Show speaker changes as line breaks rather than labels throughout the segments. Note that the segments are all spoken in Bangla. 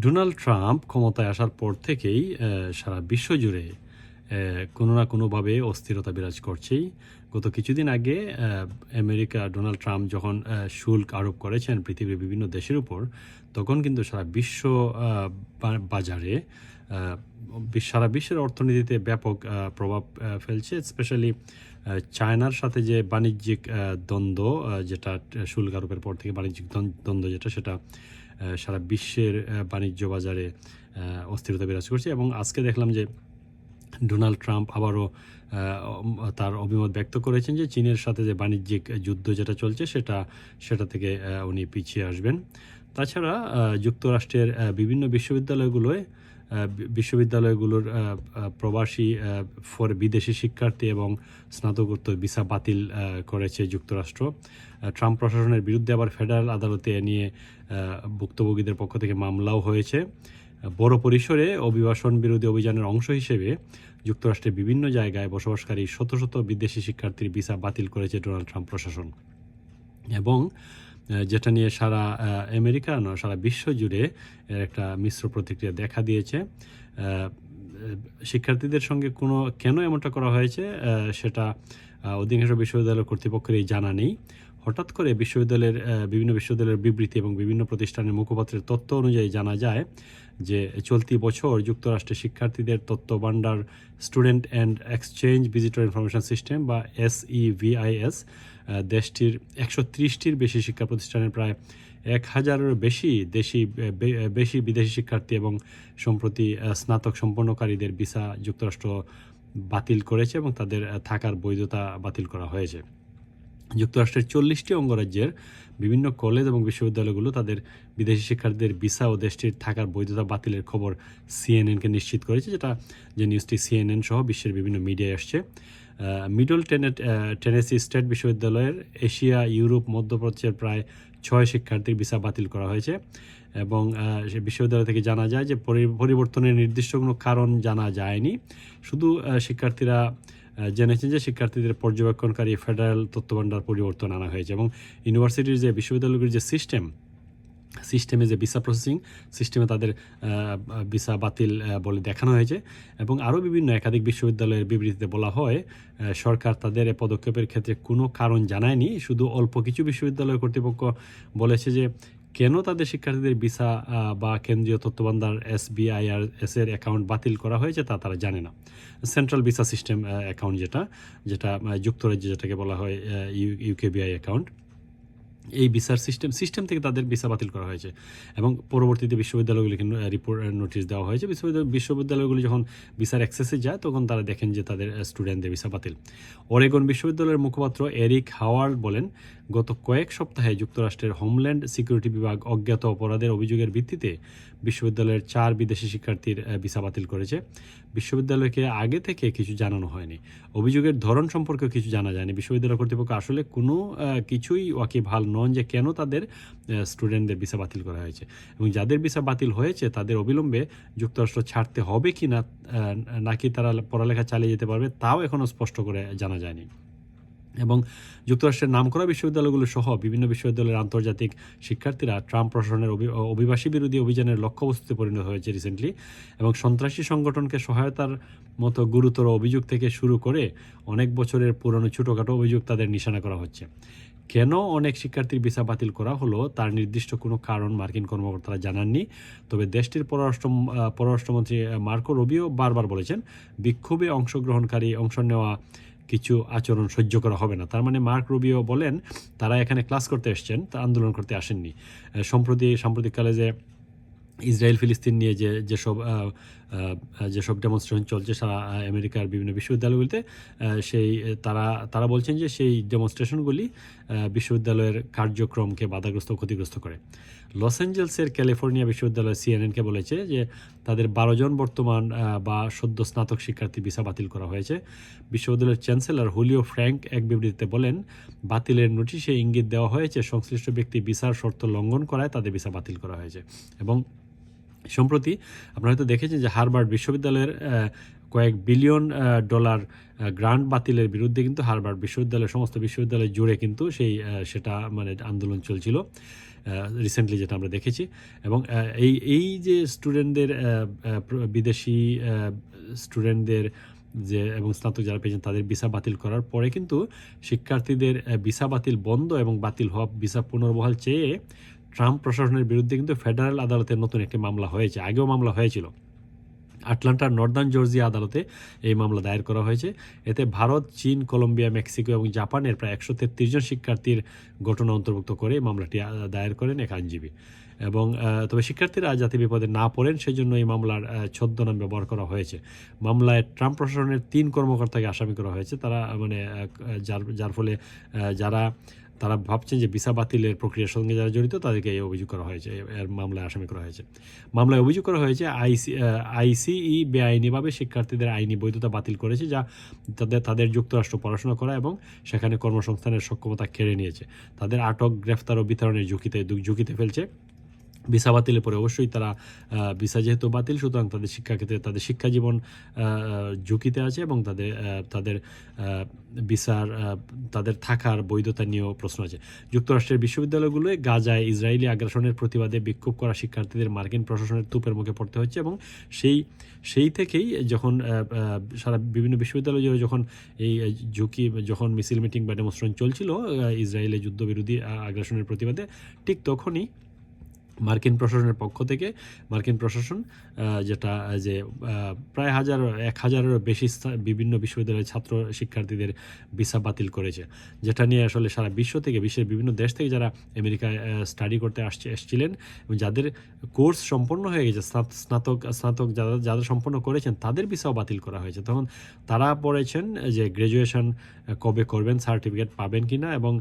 ডোনাল্ড ট্রাম্প ক্ষমতায় আসার পর থেকেই সারা বিশ্ব জুড়ে কোনো না কোনোভাবে অস্থিরতা বিরাজ করছেই। গত কিছুদিন আগে আমেরিকা ডোনাল্ড ট্রাম্প যখন শুল্ক আরোপ করেছেন পৃথিবীর বিভিন্ন দেশের উপর, তখন কিন্তু সারা বিশ্ব বাজারে সারা বিশ্বের অর্থনীতিতে ব্যাপক প্রভাব ফেলছে স্পেশালি চায়নার সাথে যে বাণিজ্যিক দ্বন্দ্ব যেটা শুল্ক আরোপের পর থেকে বাণিজ্যিক দ্বন্দ্ব- যেটা, সেটা সারা বিশ্বের বাণিজ্য বাজারে অস্থিরতা বিরাজ করছে এবং আজকে দেখলাম যে ডোনাল্ড ট্রাম্প আবারও তার অভিমত ব্যক্ত করেছেন যে চীনের সাথে যে বাণিজ্যিক যুদ্ধ যেটা চলছে সেটা সেটা থেকে উনি পিছিয়ে আসবেন। তাছাড়া যুক্তরাষ্ট্রের বিভিন্ন বিশ্ববিদ্যালয়গুলোয় বিশ্ববিদ্যালয়গুলোর প্রবাসী ফর বিদেশি শিক্ষার্থী এবং স্নাতকোত্তর ভিসা বাতিল করেছে যুক্তরাষ্ট্র। ট্রাম্প প্রশাসনের বিরুদ্ধে আবার ফেডারেল আদালতে নিয়ে ভুক্তভোগীদের পক্ষ থেকে মামলাও হয়েছে। বড় পরিসরে অভিবাসন বিরোধী অভিযানের অংশ হিসেবে যুক্তরাষ্ট্রের বিভিন্ন জায়গায় বসবাসকারী শত শত বিদেশি শিক্ষার্থীর ভিসা বাতিল করেছে ডোনাল্ড ট্রাম্প প্রশাসন। এবং যেটা নিয়ে সারা আমেরিকা নয়, সারা বিশ্ব জুড়ে এর একটা মিশ্র প্রতিক্রিয়া দেখা দিয়েছে। শিক্ষার্থীদের সঙ্গে কোনো, কেন এমনটা করা হয়েছে সেটা অধিকাংশ বিশ্ববিদ্যালয় কর্তৃপক্ষেরই জানা নেই। হঠাৎ করে বিশ্ববিদ্যালয়ের বিভিন্ন বিশ্ববিদ্যালয়ের বিবৃতি এবং বিভিন্ন প্রতিষ্ঠানের মুখপাত্রের তথ্য অনুযায়ী জানা যায় যে চলতি বছর যুক্তরাষ্ট্রের শিক্ষার্থীদের তথ্য ভাণ্ডার student and exchange visitor information system বা এসইভিআইএস দেশটির একশো ত্রিশটির বেশি শিক্ষা প্রতিষ্ঠানের প্রায় এক হাজারের বেশি দেশি বেশি বিদেশি শিক্ষার্থী এবং সম্প্রতি স্নাতক সম্পন্নকারীদের ভিসা যুক্তরাষ্ট্র বাতিল করেছে এবং তাদের থাকার বৈধতা বাতিল করা হয়েছে। যুক্তরাষ্ট্রের চল্লিশটি অঙ্গরাজ্যের বিভিন্ন কলেজ এবং বিশ্ববিদ্যালয়গুলো তাদের বিদেশি শিক্ষার্থীদের ভিসা ও দেশটির থাকার বৈধতা বাতিলের খবর সিএনএনকে নিশ্চিত করেছে, যেটা যে নিউজটি সিএনএন সহ বিশ্বের বিভিন্ন মিডিয়ায় আসছে। মিডল টেনেট টেনেসি স্টেট বিশ্ববিদ্যালয়ের এশিয়া, ইউরোপ, মধ্যপ্রাচ্যের প্রায় ছয় শিক্ষার্থীর ভিসা বাতিল করা হয়েছে এবং সে বিশ্ববিদ্যালয় থেকে জানা যায় যে পরি- পরিবর্তনের নির্দিষ্ট কোনো কারণ জানা যায়নি। শুধু শিক্ষার্থীরা জেনেছেন যে শিক্ষার্থীদের পর্যবেক্ষণকারী ফেডারেল তথ্যভাণ্ডার পরিবর্তন আনা হয়েছে এবং ইউনিভার্সিটির যে বিশ্ববিদ্যালয়গুলির যে সিস্টেম, সিস্টেমে যে ভিসা প্রসেসিং, সিস্টেমে তাদের ভিসা বাতিল বলে দেখানো হয়েছে এবং আরও বিভিন্ন একাধিক বিশ্ববিদ্যালয়ের বিবৃতিতে বলা হয় সরকার তাদের এ পদক্ষেপের ক্ষেত্রে কোনো কারণ জানায়নি, শুধু অল্প কিছু বিশ্ববিদ্যালয় কর্তৃপক্ষ বলেছে যে কেন তাদের শিক্ষার্থীদের ভিসা বা কেন্দ্রীয় তত্ত্বাবধান এসবিআই আর এস এর অ্যাকাউন্ট বাতিল করা হয়েছে তা তারা জানে না। সেন্ট্রাল ভিসা সিস্টেম অ্যাকাউন্ট যেটা যেটা যুক্তরাজ্যে যেটাকে বলা হয় ইউকেবিআই অ্যাকাউন্ট এই ভিসার সিস্টেম সিস্টেম থেকে তাদের ভিসা বাতিল করা হয়েছে। এবং পরবর্তীতে বিশ্ববিদ্যালয়গুলিকে রিপোর্ট নোটিশ দেওয়া হয়েছে। বিশ্ববিদ্যালয় বিশ্ববিদ্যালয়গুলি যখন ভিসার অ্যাক্সেসে যায়, তখন তারা দেখেন যে তাদের স্টুডেন্টদের ভিসা বাতিল। ওরেগন বিশ্ববিদ্যালয়ের মুখপাত্র এরিক হাওয়ার্ড বলেন, গত কয়েক সপ্তাহে যুক্তরাষ্ট্রের হোমল্যান্ড সিকিউরিটি বিভাগ অজ্ঞাত অপরাধের অভিযোগের ভিত্তিতে বিশ্ববিদ্যালয়ের চার বিদেশি শিক্ষার্থীর ভিসা বাতিল করেছে। বিশ্ববিদ্যালয়কে আগে থেকে কিছু জানানো হয়নি। অভিযোগের ধরন সম্পর্কেও কিছু জানা যায়নি। বিশ্ববিদ্যালয় কর্তৃপক্ষ আসলে কোনো কিছুই ওয়াকিবহাল নন যে কেন তাদের স্টুডেন্টদের ভিসা বাতিল করা হয়েছে। এবং যাদের ভিসা বাতিল হয়েছে, তাদের অবিলম্বে যুক্তরাষ্ট্র ছাড়তে হবে কি না নাকি তারা পড়ালেখা চালিয়ে যেতে পারবে, তাও এখনও স্পষ্ট করে জানা যায়নি। এবং যুক্তরাষ্ট্রের নামকরা বিশ্ববিদ্যালয়গুলো সহ বিভিন্ন বিশ্ববিদ্যালয়ের আন্তর্জাতিক শিক্ষার্থীরা ট্রাম্প প্রশাসনের অভি- অভিবাসী বিরোধী অভিযানের লক্ষ্যবস্তুতে পরিণত হয়েছে রিসেন্টলি এবং সন্ত্রাসী সংগঠনকে সহায়তার মতো গুরুতর অভিযোগ থেকে শুরু করে অনেক বছরের পুরনো ছোটোখাটো অভিযোগ তাদের নিশানা করা হচ্ছে। কেন অনেক শিক্ষার্থীর ভিসা বাতিল করা হলো তার নির্দিষ্ট কোনো কারণ মার্কিন কর্মকর্তারা জানাননি। তবে দেশটির পররাষ্ট্র পররাষ্ট্রমন্ত্রী মার্কো রবিও বারবার বলেছেন, বিক্ষোভে অংশগ্রহণকারী অংশ নেওয়া কিছু আচরণ সহ্য করা হবে না। তার মানে মার্ক রুবিও বলেন, তারা এখানে ক্লাস করতে এসছেন, তা আন্দোলন করতে আসেননি। সম্প্রতি, সাম্প্রতিককালে যে ইসরায়েল ফিলিস্তিন নিয়ে যে, যেসব যেসব ডেমনস্ট্রেশন চলছে সারা আমেরিকার বিভিন্ন বিশ্ববিদ্যালয়গুলিতে সেই, তারা তারা বলছেন যে সেই ডেমনস্ট্রেশনগুলি বিশ্ববিদ্যালয়ের কার্যক্রমকে বাধাগ্রস্ত, ক্ষতিগ্রস্ত করে। লস অ্যাঞ্জেলসের ক্যালিফোর্নিয়া বিশ্ববিদ্যালয় সিএনএনকে বলেছে যে তাদের বারো জন বর্তমান বা সদ্য স্নাতক শিক্ষার্থী ভিসা বাতিল করা হয়েছে। বিশ্ববিদ্যালয়ের চ্যান্সেলর হুলিও ফ্র্যাঙ্ক এক বিবৃতিতে বলেন, বাতিলের নোটিশে ইঙ্গিত দেওয়া হয়েছে, সংশ্লিষ্ট ব্যক্তি ভিসার শর্ত লঙ্ঘন করায় তাদের ভিসা বাতিল করা হয়েছে এবং সম্প্রতি আপনারা হয়তো দেখেছেন যে হারবার্ড বিশ্ববিদ্যালয়ের কয়েক বিলিয়ন ডলার গ্রান্ট বাতিলের বিরুদ্ধে কিন্তু হারবার্ড বিশ্ববিদ্যালয়ের সমস্ত বিশ্ববিদ্যালয় জুড়ে কিন্তু সেই সেটা মানে আন্দোলন চলছিল রিসেন্টলি যেটা আমরা দেখেছি। এবং এই এই যে স্টুডেন্টদের বিদেশি স্টুডেন্টদের যে, এবং স্নাতক যারা পেয়েছেন তাদের ভিসা বাতিল করার পরে কিন্তু শিক্ষার্থীদের ভিসা বাতিল বন্ধ এবং বাতিল হওয়া ভিসা পুনর্বহাল চেয়ে ট্রাম্প প্রশাসনের বিরুদ্ধে কিন্তু ফেডারেল আদালতে নতুন একটি মামলা হয়েছে। আগেও মামলা হয়েছিল। আটলান্টার নর্দার্ন জর্জিয়া আদালতে এই মামলা দায়ের করা হয়েছে। এতে ভারত, চীন, কলম্বিয়া, মেক্সিকো এবং জাপানের প্রায় একশো তেত্রিশ জন শিক্ষার্থীর ঘটনা অন্তর্ভুক্ত করে মামলাটি দায়ের করেন এক আইনজীবী। এবং তবে শিক্ষার্থীরা যাতে বিপদে না পড়েন সেই জন্য এই মামলার ছদ্মনাম ব্যবহার করা হয়েছে। মামলায় ট্রাম্প প্রশাসনের তিন কর্মকর্তাকে আসামি করা হয়েছে। তারা মানে যার যার ফলে যারা তারা ভাবছেন যে ভিসা বাতিলের প্রক্রিয়ার সঙ্গে যারা জড়িত, তাদেরকে এই অভিযোগ করা হয়েছে, এর মামলায় আসামি করা হয়েছে। মামলায় অভিযোগ করা হয়েছে, আইসি আইসিই বেআইনিভাবে শিক্ষার্থীদের আইনি বৈধতা বাতিল করেছে, যা তাদের তাদের যুক্তরাষ্ট্র পড়াশোনা করা এবং সেখানে কর্মসংস্থানের সক্ষমতা কেড়ে নিয়েছে। তাদের আটক, গ্রেফতার ও বিতরণের ঝুঁকিতে ঝুঁকিতে ফেলছে। ভিসা বাতিলের পরে অবশ্যই তারা ভিসা যেহেতু বাতিল, সুতরাং তাদের শিক্ষাক্ষেত্রে তাদের শিক্ষা জীবন ঝুঁকিতে আছে এবং তাদের তাদের ভিসার তাদের থাকার বৈধতা নিয়েও প্রশ্ন আছে। যুক্তরাষ্ট্রের বিশ্ববিদ্যালয়গুলোয় গাজায় ইসরায়েলি আগ্রাসনের প্রতিবাদে বিক্ষোভ করা শিক্ষার্থীদের মার্কিন প্রশাসনের তুপের মুখে পড়তে হচ্ছে এবং সেই সেই থেকেই যখন সারা বিভিন্ন বিশ্ববিদ্যালয় যখন এই ঝুঁকি, যখন মিছিল, মিটিং বা ডেমনস্ট্রেশন চলছিল ইসরায়েলের যুদ্ধবিরোধী আগ্রাসনের প্রতিবাদে, ঠিক তখনই মার্কিন প্রশাসনের পক্ষ থেকে, মার্কিন প্রশাসন যেটা যে প্রায় হাজার, এক হাজারেরও বেশি বিভিন্ন বিশ্ববিদ্যালয়ের ছাত্র শিক্ষার্থীদের ভিসা বাতিল করেছে। যেটা নিয়ে আসলে সারা বিশ্ব থেকে, বিশ্বের বিভিন্ন দেশ থেকে যারা আমেরিকায় স্টাডি করতে আসছে, এসেছিলেন এবং যাদের কোর্স সম্পন্ন হয়ে গেছে, স্নাত- স্নাতক স্নাতক যারা যারা সম্পন্ন করেছেন, তাদের ভিসাও বাতিল করা হয়েছে। তখন তারা পড়েছেন যে গ্র্যাজুয়েশন কবে করবেন, সার্টিফিকেট পাবেন কি না এবং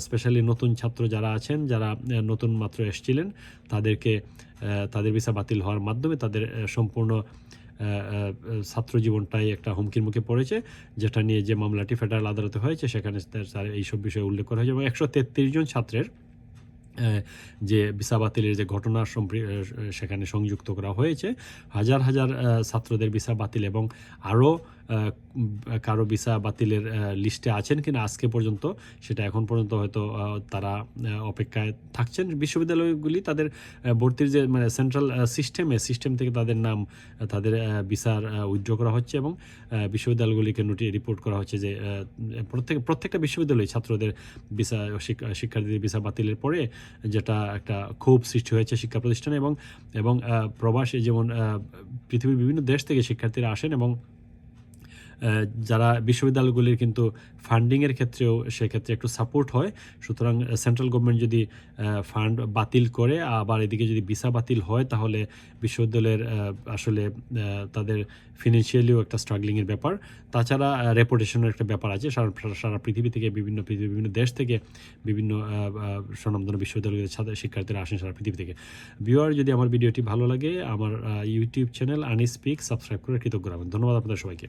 স্পেশালি নতুন ছাত্র যারা আছেন, যারা নতুন মাত্র এসেছিলেন তাদেরকে তাদের ভিসা বাতিল হওয়ার মাধ্যমে তাদের সম্পূর্ণ ছাত্র জীবনটাই একটা হুমকির মুখে পড়েছে, যেটা নিয়ে যে মামলাটি ফেডারেল আদালতে হয়েছে, সেখানে তার- এইসব বিষয়ে উল্লেখ করা হয়েছে। এবং একশো তেত্রিশ জন ছাত্রের যে ভিসা বাতিলের যে ঘটনা সেখানে সংযুক্ত করা হয়েছে। হাজার হাজার ছাত্রদের ভিসা বাতিল এবং আরও কারও ভিসা বাতিলের লিস্টে আছেন কিনা আজকে পর্যন্ত, সেটা এখন পর্যন্ত হয়তো তারা অপেক্ষায় থাকছেন। বিশ্ববিদ্যালয়গুলি তাদের ভর্তির যে মানে সেন্ট্রাল সিস্টেমে সিস্টেম থেকে তাদের নাম তাদের ভিসার উইথড্র করা হচ্ছে এবং বিশ্ববিদ্যালয়গুলিকে নোটি রিপোর্ট করা হচ্ছে যে প্রত্যেক, প্রত্যেকটা বিশ্ববিদ্যালয় ছাত্রদের ভিসা শিক্ষা- শিক্ষার্থীদের ভিসা বাতিলের পরে যেটা একটা ক্ষোভ সৃষ্টি হয়েছে শিক্ষা প্রতিষ্ঠানে এবং এবং প্রবাসে, যেমন পৃথিবীর বিভিন্ন দেশ থেকে শিক্ষার্থীরা আসেন এবং যারা বিশ্ববিদ্যালয়গুলির কিন্তু ফান্ডিংয়ের ক্ষেত্রেও সেক্ষেত্রে একটু সাপোর্ট হয়। সুতরাং সেন্ট্রাল গভর্নমেন্ট যদি ফান্ড বাতিল করে, আবার এদিকে যদি ভিসা বাতিল হয়, তাহলে বিশ্ববিদ্যালয়ের আসলে তাদের ফিনান্সিয়ালিও একটা স্ট্রাগলিংয়ের ব্যাপার। তাছাড়া রেপুটেশনের একটা ব্যাপার আছে। সারা সারা পৃথিবী থেকে বিভিন্ন বিভিন্ন দেশ থেকে বিভিন্ন স্বনামধন্য বিশ্ববিদ্যালয়ের ছাত্র, শিক্ষার্থীরা আসেন সারা পৃথিবী থেকে। ভিউয়ার যদি আমার ভিডিওটি ভালো লাগে, আমার ইউটিউব চ্যানেল আনি স্পিক সাবস্ক্রাইব করে কৃতজ্ঞ রাখবেন ধন্যবাদ আপনাদের সবাইকে।